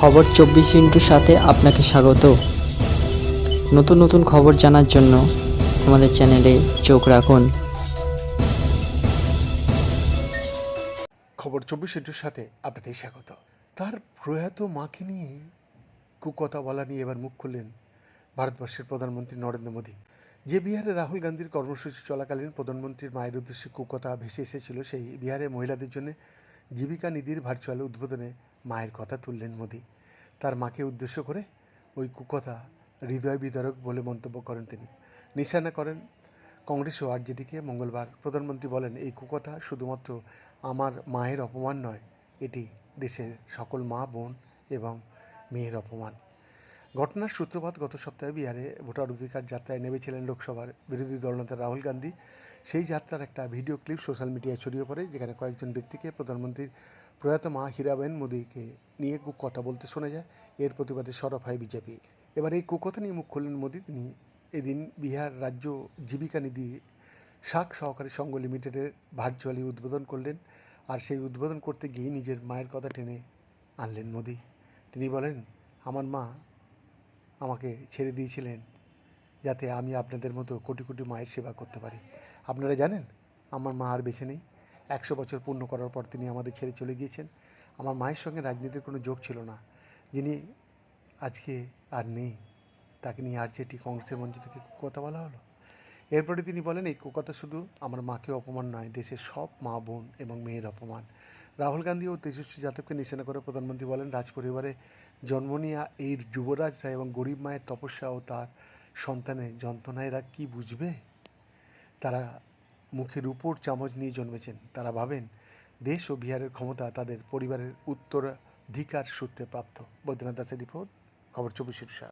খবর চব্বিশ ইন্টুর সাথে আপনাকে স্বাগত। নতুন নতুন খবর জানার জন্য আমাদের চ্যানেলে চোখ রাখুন। খবর চব্বিশ ইন্টুর সাথে আপনাদের স্বাগত। তার প্রয়াত মাকে নিয়ে কুকথা বলা নিয়ে এবার মুখ খুললেন ভারতবর্ষের প্রধানমন্ত্রী নরেন্দ্র মোদী। যে বিহারে রাহুল গান্ধীর কর্মসূচি চলাকালীন প্রধানমন্ত্রীর মায়ের উদ্দেশ্যে কুকথা ভেসে এসেছিল সেই বিহারে মহিলাদের জন্য জীবিকা নিধির ভার্চুয়াল উদ্বোধনে মায়ের কথা তুললেন মোদী। তার মাকে উদ্দেশ্য করে ওই কুকথা হৃদয় বিদারক বলে মন্তব্য করেন তিনি। নিশানা করেন কংগ্রেস ও আরজেডিকে মঙ্গলবার প্রধানমন্ত্রী বলেন, এই কুকথা শুধুমাত্র আমার মায়ের অপমান নয়, এটি দেশের সকল মা, বোন এবং মেয়ের অপমান। ঘটনার সূত্রপাত গত সপ্তাহে বিহারে ভোটার অধিকার যাত্রায় নেমেছিলেন লোকসভার বিরোধী দলনেতা রাহুল গান্ধী। সেই যাত্রার একটা ভিডিও ক্লিপ সোশ্যাল মিডিয়ায় ছড়িয়ে পড়ে, যেখানে কয়েকজন ব্যক্তিকে প্রধানমন্ত্রীর প্রয়াত মা হীরাবেন মোদীকে নিয়ে কথা বলতে শোনা যায়। এর প্রতিবাদে সরব হয় বিজেপি। এবার এই কুকথা নিয়ে মুখ খুললেন মোদী। তিনি এদিন বিহার রাজ্য জীবিকা নিধি শাক সহকারী সংঘ লিমিটেডের ভার্চুয়ালি উদ্বোধন করলেন আর সেই উদ্বোধন করতে গিয়ে নিজের মায়ের কথা টেনে আনলেন মোদী। তিনি বলেন, আমার মা আমাকে ছেড়ে দিয়েছিলেন যাতে আমি আপনাদের মতো কোটি কোটি মায়ের সেবা করতে পারি। আপনারা জানেন, আমার মা আর বেঁচে নেই। একশো বছর পূর্ণ করার পর তিনি আমাদের ছেড়ে চলে গিয়েছেন। আমার মায়ের সঙ্গে রাজনীতির কোনো যোগ ছিল না। যিনি আজকে আর নেই, তাকে নিয়ে আর যেটি কংগ্রেসের মঞ্চ থেকে কথা বলা হলো। এরপরে তিনি বলেন, এই কথা শুধু আমার মাকে অপমান নয়, দেশের সব মা বোন এবং মেয়ের অপমান। রাহুল গান্ধী ও তেজস্বী যাদবকে নিশানা করে প্রধানমন্ত্রী বলেন, রাজপরিবারে জন্ম নেওয়া এই যুবরাজরা এবং গরিব মায়ের তপস্যা ও তার সন্তানের যন্ত্রণায় এরা কী বুঝবে? তারা মুখের উপর চামচ নিয়ে জন্মেছেন। তারা ভাবেন, দেশ ও বিহারের ক্ষমতা তাদের পরিবারের উত্তরাধিকার সূত্রে প্রাপ্ত। বৈদ্যনাথ দাসের রিপোর্ট, খবর চব্বিশ